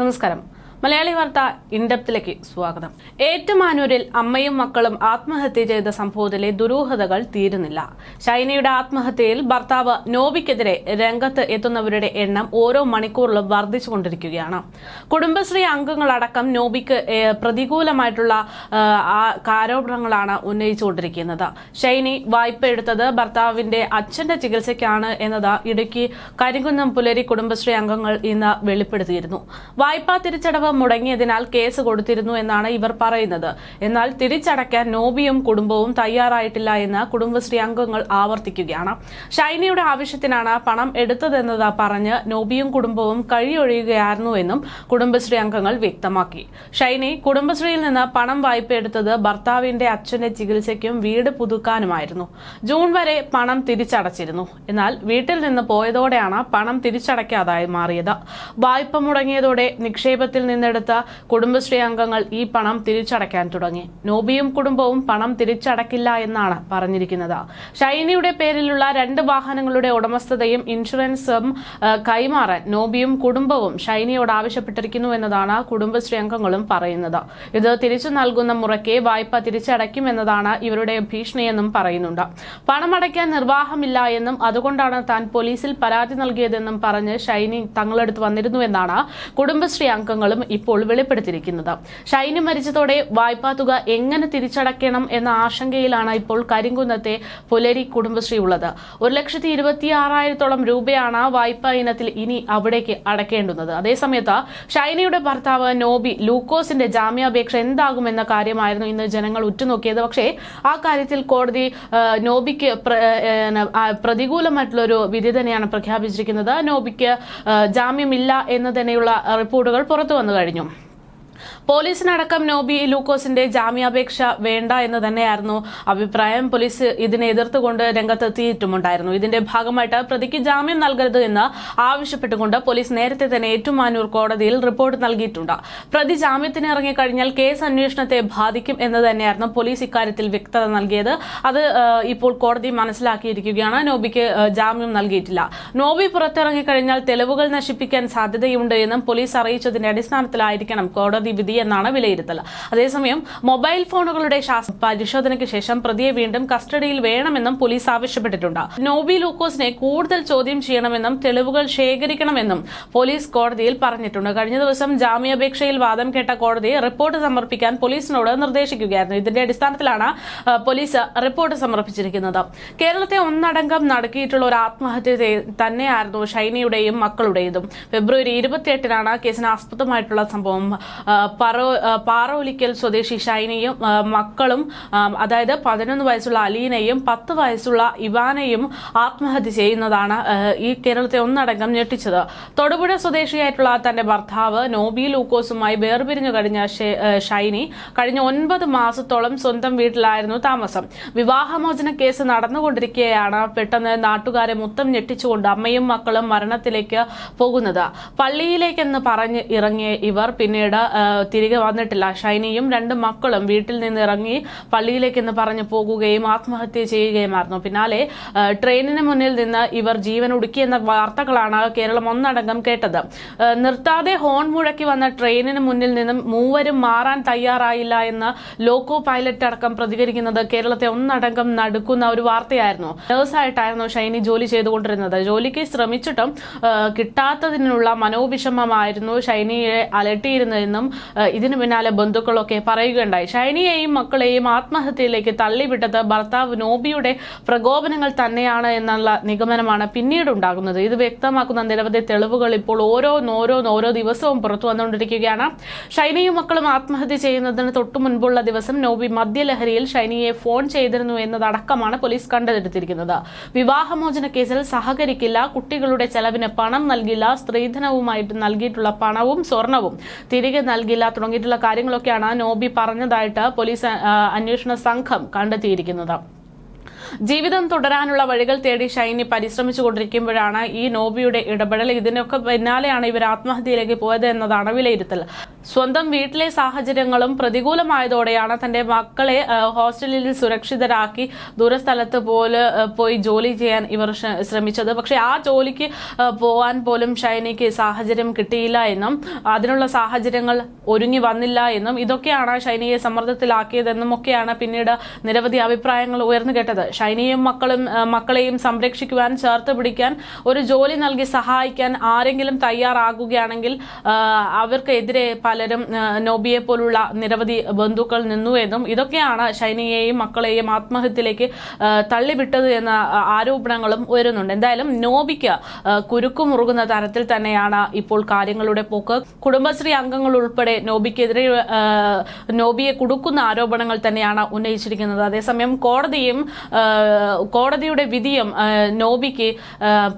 നമസ്കാരം. മലയാളി വാർത്ത ഇൻഡപ്തിലേക്ക് സ്വാഗതം. ഏറ്റുമാനൂരിൽ അമ്മയും മക്കളും ആത്മഹത്യ ചെയ്ത സംഭവത്തിലെ ദുരൂഹതകൾ തീരുന്നില്ല. ഷൈനയുടെ ആത്മഹത്യയിൽ ഭർത്താവ് നോബിക്കെതിരെ രംഗത്ത് എത്തുന്നവരുടെ എണ്ണം ഓരോ മണിക്കൂറിലും വർദ്ധിച്ചുകൊണ്ടിരിക്കുകയാണ്. കുടുംബശ്രീ അംഗങ്ങളടക്കം നോബിക്ക് പ്രതികൂലമായിട്ടുള്ള ആരോപണങ്ങളാണ് ഉന്നയിച്ചുകൊണ്ടിരിക്കുന്നത്. ഷൈനി വായ്പ എടുത്തത് ഭർത്താവിന്റെ അച്ഛന്റെ ചികിത്സയ്ക്കാണ് എന്നത് ഇടുക്കി കരിങ്കുന്നം പുലരി കുടുംബശ്രീ അംഗങ്ങൾ ഇന്ന് വെളിപ്പെടുത്തിയിരുന്നു. വായ്പാ തിരിച്ചടവ് മുടങ്ങിയതിനാൽ കേസ് കൊടുത്തിരുന്നു എന്നാണ് ഇവർ പറയുന്നത്. എന്നാൽ തിരിച്ചടയ്ക്കാൻ നോബിയും കുടുംബവും തയ്യാറായിട്ടില്ല എന്ന് കുടുംബശ്രീ അംഗങ്ങൾ ആവർത്തിക്കുകയാണ്. ഷൈനിയുടെ ആവശ്യത്തിനാണ് പണം എടുത്തതെന്നത് പറഞ്ഞ് നോബിയും കുടുംബവും കഴിയൊഴിയുകയായിരുന്നുവെന്നും കുടുംബശ്രീ അംഗങ്ങൾ വ്യക്തമാക്കി. ഷൈനി കുടുംബശ്രീയിൽ നിന്ന് പണം വായ്പ എടുത്തത് ഭർത്താവിന്റെ അച്ഛന്റെ ചികിത്സയ്ക്കും വീട് പുതുക്കാനുമായിരുന്നു. ജൂൺ വരെ പണം തിരിച്ചടച്ചിരുന്നു. എന്നാൽ വീട്ടിൽ നിന്ന് പോയതോടെയാണ് പണം തിരിച്ചടയ്ക്കാതായി മാറിയത്. വായ്പ മുടങ്ങിയതോടെ നിക്ഷേപത്തിൽ നിന്നെടുത്ത കുടുംബശ്രീ അംഗങ്ങൾ ഈ പണം തിരിച്ചടയ്ക്കാൻ തുടങ്ങി. നോബിയും കുടുംബവും പണം തിരിച്ചടക്കില്ല എന്നാണ് പറഞ്ഞിരിക്കുന്നത്. ഷൈനിയുടെ പേരിലുള്ള രണ്ട് വാഹനങ്ങളുടെ ഉടമസ്ഥതയും ഇൻഷുറൻസും കൈമാറാൻ നോബിയും കുടുംബവും ഷൈനിയോട് ആവശ്യപ്പെട്ടിരിക്കുന്നു എന്നതാണ് കുടുംബശ്രീ അംഗങ്ങളും പറയുന്നത്. ഇത് തിരിച്ചു നൽകുന്ന മുറയ്ക്ക് വായ്പ തിരിച്ചടയ്ക്കുമെന്നതാണ് ഇവരുടെ ഭീഷണിയെന്നും പറയുന്നുണ്ട്. പണമടയ്ക്കാൻ നിർവാഹമില്ല എന്നും അതുകൊണ്ടാണ് താൻ പോലീസിൽ പരാതി നൽകിയതെന്നും പറഞ്ഞ് ഷൈനി തങ്ങളെടുത്ത് വന്നിരുന്നുവെന്നാണ് കുടുംബശ്രീ അംഗങ്ങളും ഇപ്പോൾ വെളിപ്പെടുത്തിയിരിക്കുന്നത്. ഷൈനി മരിച്ചതോടെ വായ്പാ തുക എങ്ങനെ തിരിച്ചടയ്ക്കണം എന്ന ആശങ്കയിലാണ് ഇപ്പോൾ കരിങ്കുന്നത്തെ പുലരി കുടുംബശ്രീ ഉള്ളത്. ഒരു ലക്ഷത്തി ഇരുപത്തി ആറായിരത്തോളം രൂപയാണ് വായ്പാ ഇനത്തിൽ ഇനി അവിടേക്ക് അടയ്ക്കേണ്ടുന്നത്. അതേസമയത്ത് ഷൈനയുടെ ഭർത്താവ് നോബി ലൂക്കോസിന്റെ ജാമ്യാപേക്ഷ എന്താകുമെന്ന കാര്യമായിരുന്നു ഇന്ന് ജനങ്ങൾ ഉറ്റുനോക്കിയത്. പക്ഷേ ആ കാര്യത്തിൽ കോടതി നോബിക്ക് പ്ര- പ്രതികൂലമായിട്ടുള്ള ഒരു വിധി തന്നെയാണ് പ്രഖ്യാപിച്ചിരിക്കുന്നത്. നോബിക്ക് ജാമ്യമില്ല എന്ന് തന്നെയുള്ള റിപ്പോർട്ടുകൾ പുറത്തു വന്നു കഴിഞ്ഞു. പോലീസിനടക്കം നോബി ലൂക്കോസിന്റെ ജാമ്യാപേക്ഷ വേണ്ട എന്ന് തന്നെയായിരുന്നു അഭിപ്രായം. പോലീസ് ഇതിനെ എതിർത്തുകൊണ്ട് രംഗത്തെത്തിയിട്ടുമുണ്ടായിരുന്നു. ഇതിന്റെ ഭാഗമായിട്ട് പ്രതിക്ക് ജാമ്യം നൽകരുത് എന്ന് ആവശ്യപ്പെട്ടുകൊണ്ട് പോലീസ് നേരത്തെ തന്നെ ഏറ്റുമാനൂർ കോടതിയിൽ റിപ്പോർട്ട് നൽകിയിട്ടുണ്ട്. പ്രതി ജാമ്യത്തിന് ഇറങ്ങിക്കഴിഞ്ഞാൽ കേസ് അന്വേഷണത്തെ ബാധിക്കും എന്ന് തന്നെയായിരുന്നു പോലീസ് ഇക്കാര്യത്തിൽ വ്യക്തത നൽകിയത്. അത് ഇപ്പോൾ കോടതി മനസ്സിലാക്കിയിരിക്കുകയാണ്. നോബിക്ക് ജാമ്യം നൽകിയിട്ടില്ല. നോബി പുറത്തിറങ്ങിക്കഴിഞ്ഞാൽ തെളിവുകൾ നശിപ്പിക്കാൻ സാധ്യതയുണ്ട് എന്നും പോലീസ് അറിയിച്ചതിന്റെ അടിസ്ഥാനത്തിലായിരിക്കണം കോടതി വിധി എന്നാണ് വിലയിരുത്തൽ അതേസമയം മൊബൈൽ ഫോണുകളുടെ പരിശോധനയ്ക്ക് ശേഷം പ്രതിയെ വീണ്ടും കസ്റ്റഡിയിൽ വേണമെന്നും പോലീസ് ആവശ്യപ്പെട്ടിട്ടുണ്ട്. നോബി ലൂക്കോസിനെ കൂടുതൽ ചോദ്യം ചെയ്യണമെന്നും തെളിവുകൾ ശേഖരിക്കണമെന്നും പോലീസ് കോടതിയിൽ പറഞ്ഞിട്ടുണ്ട്. കഴിഞ്ഞ ദിവസം ജാമ്യാപേക്ഷയിൽ വാദം കേട്ട കോടതി റിപ്പോർട്ട് സമർപ്പിക്കാൻ പോലീസിനോട് നിർദ്ദേശിക്കുകയായിരുന്നു. ഇതിന്റെ അടിസ്ഥാനത്തിലാണ് പോലീസ് റിപ്പോർട്ട് സമർപ്പിച്ചിരിക്കുന്നത്. കേരളത്തെ ഒന്നടങ്കം നടക്കിയിട്ടുള്ള ഒരു ആത്മഹത്യ തന്നെയായിരുന്നു ഷൈനയുടെയും മക്കളുടേതും. ഫെബ്രുവരി ഇരുപത്തിയെട്ടിനാണ് കേസിന് ആസ്പദമായിട്ടുള്ള സംഭവം പറോ പാറോലിക്കൽ സ്വദേശി ഷൈനയും മക്കളും അതായത് പതിനൊന്ന് വയസ്സുള്ള അലീനയും പത്ത് വയസ്സുള്ള ഇവാനയും ആത്മഹത്യ ചെയ്യുന്നതാണ് ഈ കേരളത്തെ ഒന്നടങ്കം ഞെട്ടിച്ചത്. തൊടുപുഴ സ്വദേശിയായിട്ടുള്ള തന്റെ ഭർത്താവ് നോബി ലൂക്കോസുമായി വേർപിരിഞ്ഞു കഴിഞ്ഞ ഷൈനി കഴിഞ്ഞ ഒൻപത് മാസത്തോളം സ്വന്തം വീട്ടിലായിരുന്നു താമസം. വിവാഹമോചന കേസ് നടന്നുകൊണ്ടിരിക്കുകയാണ് പെട്ടെന്ന് നാട്ടുകാരെ മൊത്തം ഞെട്ടിച്ചുകൊണ്ട് അമ്മയും മക്കളും മരണത്തിലേക്ക് പോകുന്നത്. പള്ളിയിലേക്കെന്ന് പറഞ്ഞ് ഇറങ്ങിയ ഇവർ പിന്നീട് തിരികെ വന്നിട്ടില്ല. ഷൈനിയും രണ്ട് മക്കളും വീട്ടിൽ നിന്ന് ഇറങ്ങി പള്ളിയിലേക്കെന്ന് പറഞ്ഞ് പോകുകയും ആത്മഹത്യ ചെയ്യുകയുമായിരുന്നു. പിന്നാലെ ട്രെയിനിന് മുന്നിൽ നിന്ന് ഇവർ ജീവൻ ഒടുക്കിയെന്ന വാർത്തകളാണ് കേരളം ഒന്നടങ്കം കേട്ടത്. നിർത്താതെ ഹോൺ മുഴക്കി വന്ന ട്രെയിനിന് മുന്നിൽ നിന്നും മൂവരും മാറാൻ തയ്യാറായില്ല എന്ന് ലോക്കോ പൈലറ്റ് അടക്കം പ്രതികരിക്കുന്നത് കേരളത്തെ ഒന്നടങ്കം നടുക്കുന്ന ഒരു വാർത്തയായിരുന്നു. നേഴ്സായിട്ടായിരുന്നു ഷൈനി ജോലി ചെയ്തുകൊണ്ടിരുന്നത്. ജോലിക്ക് ശ്രമിച്ചിട്ടും കിട്ടാത്തതിനുള്ള മനോവിഷമമായിരുന്നു ഷൈനിയെ അലട്ടിയിരുന്നതെന്നും ഇതിനു പിന്നാലെ ബന്ധുക്കളൊക്കെ പറയുകയുണ്ടായി. ഷൈനിയെയും മക്കളെയും ആത്മഹത്യയിലേക്ക് തള്ളിവിട്ടത് ഭർത്താവ് നോബിയുടെ പ്രകോപനങ്ങൾ തന്നെയാണ് എന്നുള്ള നിഗമനമാണ് പിന്നീട് ഉണ്ടാകുന്നത്. ഇത് വ്യക്തമാക്കുന്ന നിരവധി തെളിവുകൾ ഇപ്പോൾ ഓരോന്നോരോന്ന് ഓരോ ദിവസവും പുറത്തു വന്നുകൊണ്ടിരിക്കുകയാണ്. ഷൈനിയും മക്കളും ആത്മഹത്യ ചെയ്യുന്നതിന് തൊട്ടു മുൻപുള്ള ദിവസം നോബി മദ്യലഹരിയിൽ ഷൈനിയെ ഫോൺ ചെയ്തിരുന്നു എന്നതടക്കമാണ് പോലീസ് കണ്ടെടുത്തിരിക്കുന്നത്. വിവാഹമോചന കേസിൽ സഹകരിക്കില്ല കുട്ടികളുടെ ചെലവിന് പണം നൽകില്ല സ്ത്രീധനവുമായിട്ട് നൽകിയിട്ടുള്ള പണവും സ്വർണവും തിരികെ നൽകില്ല തുടങ്ങിയിട്ടുള്ള കാര്യങ്ങളൊക്കെയാണ് നോബി പറഞ്ഞതായിട്ട് പോലീസ് അന്വേഷണ സംഘം കണ്ടെത്തിയിരിക്കുന്നത്. ജീവിതം തുടരാനുള്ള വഴികൾ തേടി ഷൈനി പരിശ്രമിച്ചുകൊണ്ടിരിക്കുമ്പോഴാണ് ഈ നോബിയുടെ ഇടപെടൽ. ഇതിനൊക്കെ പിന്നാലെയാണ് ഇവർ ആത്മഹത്യയിലേക്ക് പോയത് എന്നതാണ് വിലയിരുത്തൽ. സ്വന്തം വീട്ടിലെ സാഹചര്യങ്ങളും പ്രതികൂലമായതോടെയാണ് തന്റെ മക്കളെ ഹോസ്റ്റലിൽ സുരക്ഷിതരാക്കി ദൂരസ്ഥലത്ത് പോലെ പോയി ജോലി ചെയ്യാൻ ഇവർ ശ്രമിച്ചത്. പക്ഷെ ആ ജോലിക്ക് പോവാൻ പോലും ഷൈനിക്ക് സാഹചര്യം കിട്ടിയില്ല എന്നും അതിനുള്ള സാഹചര്യങ്ങൾ ഒരുങ്ങി വന്നില്ല എന്നും ഇതൊക്കെയാണ് ഷൈനിയെ സമ്മർദ്ദത്തിലാക്കിയതെന്നും ഒക്കെയാണ് പിന്നീട് നിരവധി അഭിപ്രായങ്ങൾ ഉയർന്നു കേട്ടത്. ഷൈനിയും മക്കളും മക്കളെയും സംരക്ഷിക്കുവാൻ ചേർത്ത് പിടിക്കാൻ ഒരു ജോലി നൽകി സഹായിക്കാൻ ആരെങ്കിലും തയ്യാറാകുകയാണെങ്കിൽ അവർക്കെതിരെ പലരും നോബിയെ പോലുള്ള നിരവധി ബന്ധുക്കൾ നിന്നുവെന്നും ഇതൊക്കെയാണ് ഷൈനിയെയും മക്കളെയും ആത്മഹത്യയിലേക്ക് തള്ളിവിട്ടത് എന്ന ആരോപണങ്ങളും ഉയരുന്നുണ്ട്. എന്തായാലും നോബിക്ക് കുരുക്കു മുറുകുന്ന തരത്തിൽ തന്നെയാണ് ഇപ്പോൾ കാര്യങ്ങളുടെ പോക്ക്. കുടുംബശ്രീ അംഗങ്ങൾ ഉൾപ്പെടെ നോബിക്കെതിരെ നോബിയെ കുടുക്കുന്ന ആരോപണങ്ങൾ തന്നെയാണ് ഉന്നയിച്ചിരിക്കുന്നത്. അതേസമയം കോടതിയും കോടതിയുടെ വിധിയും നോബിക്ക്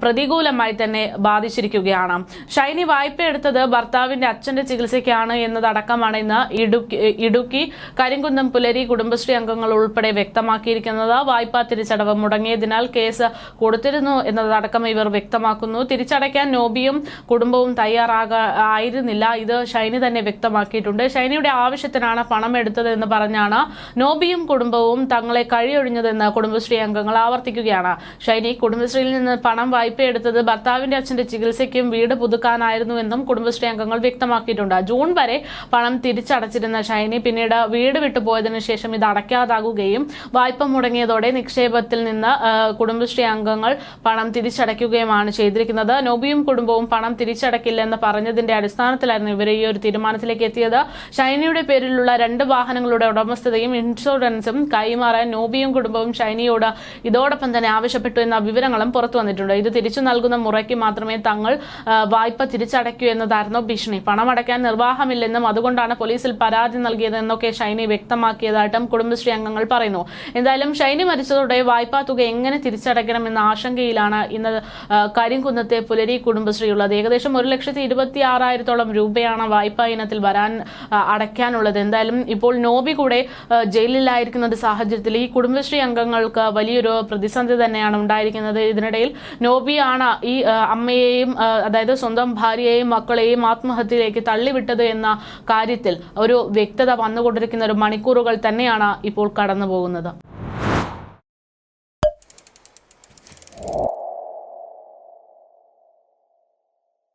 പ്രതികൂലമായി തന്നെ ബാധിച്ചിരിക്കുകയാണ്. ഷൈനി വായ്പ എടുത്തത് ഭർത്താവിന്റെ അച്ഛന്റെ ചികിത്സയ്ക്കാണ് എന്നതടക്കമാണ് ഇന്ന് ഇടുക്കി ഇടുക്കി കരിങ്കുന്നം പുലരി കുടുംബശ്രീ അംഗങ്ങൾ ഉൾപ്പെടെ വ്യക്തമാക്കിയിരിക്കുന്നത്. വായ്പാ തിരിച്ചടവ് മുടങ്ങിയതിനാൽ കേസ് കൊടുത്തിരുന്നു എന്നതടക്കം ഇവർ വ്യക്തമാക്കുന്നു. തിരിച്ചടയ്ക്കാൻ നോബിയും കുടുംബവും തയ്യാറാകായിരുന്നില്ല ഇത് ഷൈനി തന്നെ വ്യക്തമാക്കിയിട്ടുണ്ട്. ഷൈനിയുടെ ആവശ്യത്തിനാണ് പണം എടുത്തതെന്ന് പറഞ്ഞാണ് നോബിയും കുടുംബവും തങ്ങളെ കഴിയൊഴിഞ്ഞതെന്ന് കുടുംബശ്രീ അംഗങ്ങൾ ആവർത്തിക്കുകയാണ്. ഷൈനി കുടുംബശ്രീയിൽ നിന്ന് പണം വായ്പ എടുത്തത് ഭർത്താവിന്റെ അച്ഛന്റെ ചികിത്സയ്ക്കും വീട് പുതുക്കാനായിരുന്നു എന്നും കുടുംബശ്രീ അംഗങ്ങൾ വ്യക്തമാക്കിയിട്ടുണ്ട്. ജൂൺ വരെ പണം തിരിച്ചടച്ചിരുന്ന ഷൈനി പിന്നീട് വീട് വിട്ടുപോയതിനു ശേഷം ഇത് അടയ്ക്കാതാകുകയും വായ്പ മുടങ്ങിയതോടെ നിക്ഷേപത്തിൽ നിന്ന് കുടുംബശ്രീ അംഗങ്ങൾ പണം തിരിച്ചടയ്ക്കുകയുമാണ് ചെയ്തിരിക്കുന്നത്. നോബിയും കുടുംബവും പണം തിരിച്ചടക്കില്ലെന്ന് പറഞ്ഞതിന്റെ അടിസ്ഥാനത്തിലായിരുന്നു ഇവർ ഈ ഒരു തീരുമാനത്തിലേക്ക് എത്തിയത്. ഷൈനിയുടെ പേരിലുള്ള രണ്ട് വാഹനങ്ങളുടെ ഉടമസ്ഥതയും ഇൻഷുറൻസും കൈമാറാൻ നോബിയും കുടുംബവും ഷൈനിയോട് ഇതോടൊപ്പം തന്നെ ആവശ്യപ്പെട്ടു എന്ന വിവരങ്ങളും പുറത്തു വന്നിട്ടുണ്ട്. ഇത് തിരിച്ചു നൽകുന്ന മുറയ്ക്ക് മാത്രമേ തങ്ങൾ വായ്പ തിരിച്ചടയ്ക്കൂ എന്നതായിരുന്നു ഭീഷണി. പണമടയ്ക്കാൻ നിർവാഹമില്ലെന്നും അതുകൊണ്ടാണ് പോലീസിൽ പരാതി നൽകിയതെന്നൊക്കെ ഷൈനി വ്യക്തമാക്കിയതായിട്ടും കുടുംബശ്രീ അംഗങ്ങൾ പറയുന്നു. എന്തായാലും ഷൈനി മരിച്ചതോടെ വായ്പാ തുക എങ്ങനെ തിരിച്ചടയ്ക്കണമെന്ന ആശങ്കയിലാണ് ഇന്ന് കരിങ്കുന്നത്തെ പുലരി കുടുംബശ്രീ ഉള്ളത് ഏകദേശം ഒരു ലക്ഷത്തി ഇരുപത്തി ആറായിരത്തോളം രൂപയാണ് വായ്പാ ഇനത്തിൽ വരാൻ അടയ്ക്കാനുള്ളത്. എന്തായാലും ഇപ്പോൾ നോബി കൂടെ ജയിലിലായിരിക്കുന്ന ഒരു സാഹചര്യത്തിൽ ഈ കുടുംബശ്രീ അംഗങ്ങൾക്ക് വലിയൊരു പ്രതിസന്ധി തന്നെയാണ് ഉണ്ടായിരിക്കുന്നത്. ഇതിനിടയിൽ നോബിയാണ് ഈ അമ്മയെയും അതായത് സ്വന്തം ഭാര്യയെയും മക്കളെയും ആത്മഹത്യയിലേക്ക് തള്ളിവിട്ടത് എന്ന കാര്യത്തിൽ ഒരു വ്യക്തത വന്നുകൊണ്ടിരിക്കുന്ന ഒരു മണിക്കൂറുകൾ തന്നെയാണ് ഇപ്പോൾ കടന്നു പോകുന്നത്